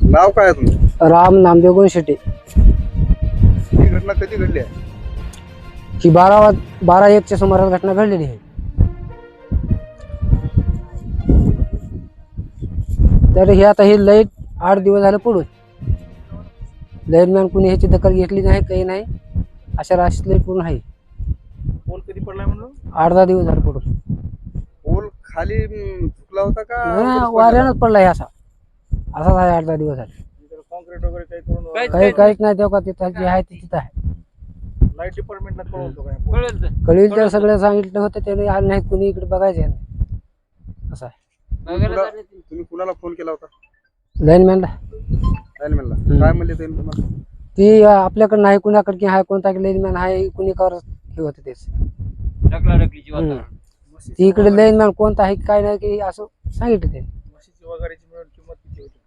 नाव काय आहे तुमचं? राम नामदेव गोंशेटे ही घटना कधी घडली आहे? ही बारा वाज बारा एकच्या सुमारास घटना घडलेली आहे. तर हे आता हे लाइट आठ दिवस झालं पडून लाईटमॅन कुणी ह्याची दखल घेतली नाही काही नाही. अशा राशीत लाइट पडून आहे. पोल कधी पडलाय म्हणलं? आठ दहा दिवस झालं पडून पोल खाली हम्म, झुकला होता का? नाही, वरच पडला? वाऱ्यानंच पडला आहे असा. असाच आहे आठ दहा दिवस वगैरे काही करून काही काहीच नाही तेव्हा तिथं जे आहे ते तिथं आहे. लाइट डिपार्टमेंटला कळवतो काय कळील तर सगळं सांगितलं होतं त्याने आलं नाही कुणी इकडे बघायचं नाही. असं आहे. कुणा- तुम्ही कुणाला फोन केला होता? लाईनमॅनला. लाईनमॅनला. काय म्हणले त्यांनी तुम्हाला? ती अं, आपल्याकडे नाही कुणाकडे की आहे कोणता लाईनमॅन आहे कुणी कर हे होतं तेच. ती इकडे लाईनमॅन कोणता आहे काय नाही की असं सांगितलं ते म्हशीची वगैरेची मिळून किंमत किती होती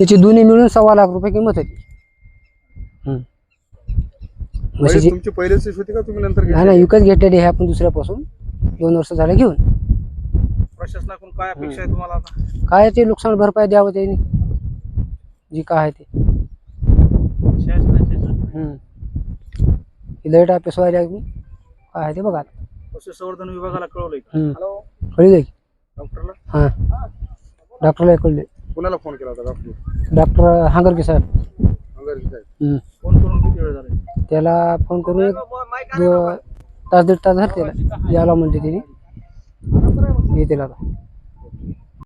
त्याची दोन्ही मिळून सव्वा लाख रुपये किंमत होती. हम्म. म्हशीची तुमची पहिलेच होती का तुम्ही नंतर नाही घेतली? नाही विकत घेतलेली आहे आपण दुसऱ्यापासून. दोन वर्ष झाले घेऊन. प्रशासनाकडून काय अपेक्षा आहे तुम्हाला आता? काय ते नुकसान भरपाई द्यावं त्यांनी. जी काय आहे ते. हम्म. ही लाइट आहे पेसवायला काय आहे ते बघा पशुसंवर्धन विभागाला कळवलंय हम्म. हॅलो? कळली डॉक्टरला? हां. डॉक्टरला कळले. कुणाला फोन केला होता डॉक्टर? डॉक्टर हांगरके साहेब. अंगारकी साहेब. हम्म. फोन करून किती वेळ झाला? त्याला फोन करून एक दो- तास दीड तास झाले त्याला. यायला म्हणते तिने. येते आता.